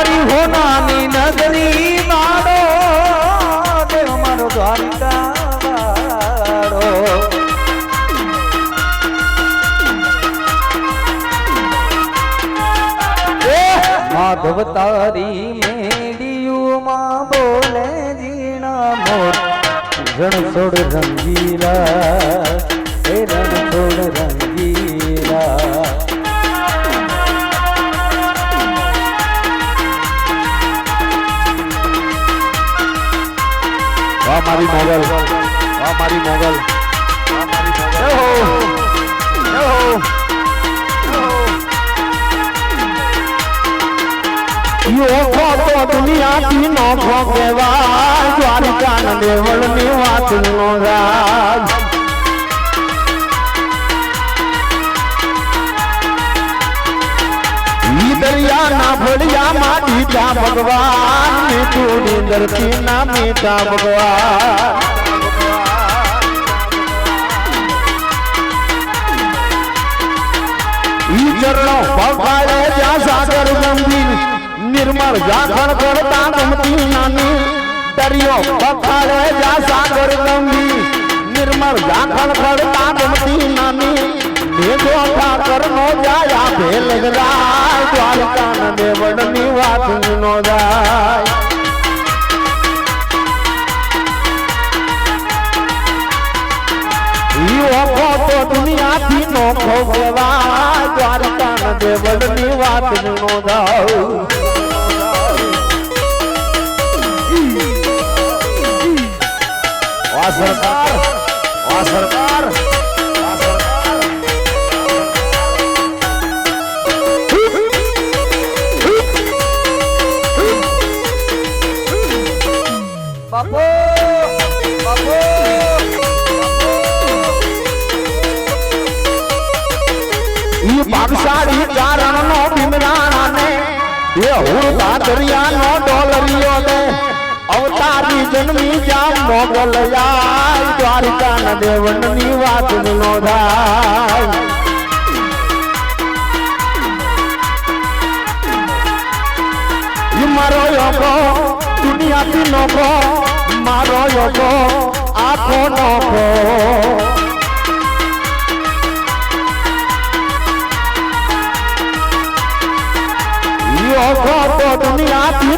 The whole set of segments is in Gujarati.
મારી હોનાની નગરી મારો દેવ મારો દ્વારિકા માધવ તારી મેડિયું માં બોલે જીણા મોર રણ છોડ રંગીલા મારી મોગલ. વાહ મારી મોગલ. યોખો તો દુનિયાથી નોખો કહેવાય. દ્વારિકા દેવળની વાત નો રાજ. दरिया ना भोलिया माटी का भगवान। में तूने धरती ना मेटा भगवान। सागर गंभीर, निर्मल जाखर करता गमती नानी। दरियो भवाले जा सागर गंभीर, निर्मल जाखर करता गमती नानी। देखो ठाकर नो जाया भेल ન દેવડની વાત નો જાય ઈ ઓખો તો દુનિયાથી નોખો કહેવાય દ્વારકા ન દેવળની વાત નો જાઉં વાહ સરકાર વાહ હુરતા દરિયા નો ડોલરિયો ને. અવતારી જન્મી જામ મોગલયા દ્વારિકા દ્વારકા ન દેવળની વાત નો થાય. મારો યોગો, દુનિયાથી નોખો. મારો યોગો, આખો નોખો.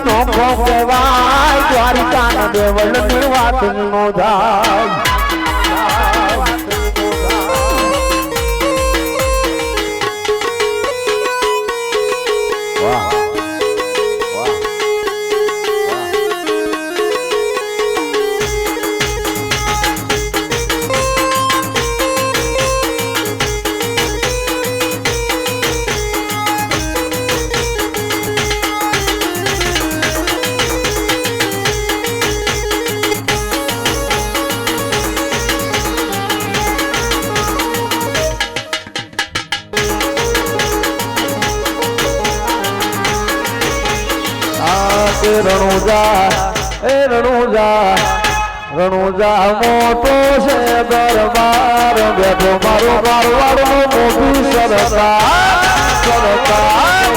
નોખો કહેવાય. દ્વારિકા દેવલની વાત નો થાય રણુજા, એ રણુજા રણુજા મોટો છે દરબાર, બેઠો મારો મારવાડો મોટી સરકાર સરકાર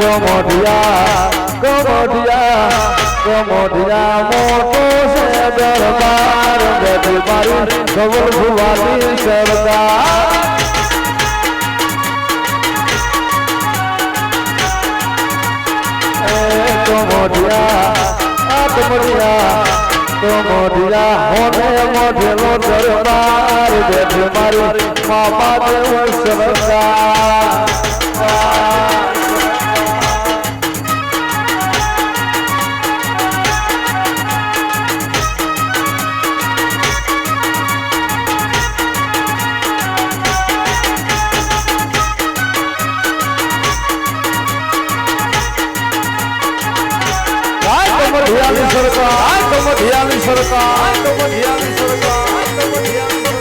કમોઢિયા કમોઢિયા કમોઢિયા મોટો છે દરબાર, બેઠી મારી ખબર ભુવાની સરકાર મોઢિયા આત્મડિયા તો મોઢિયા હોને મોઢેલો દરબાર બેઠી મારી મામા દેવ સરકાર. કમઢિયાની સરકાર. કમઢિયાની સરકાર. કમઢિયાની સરકાર.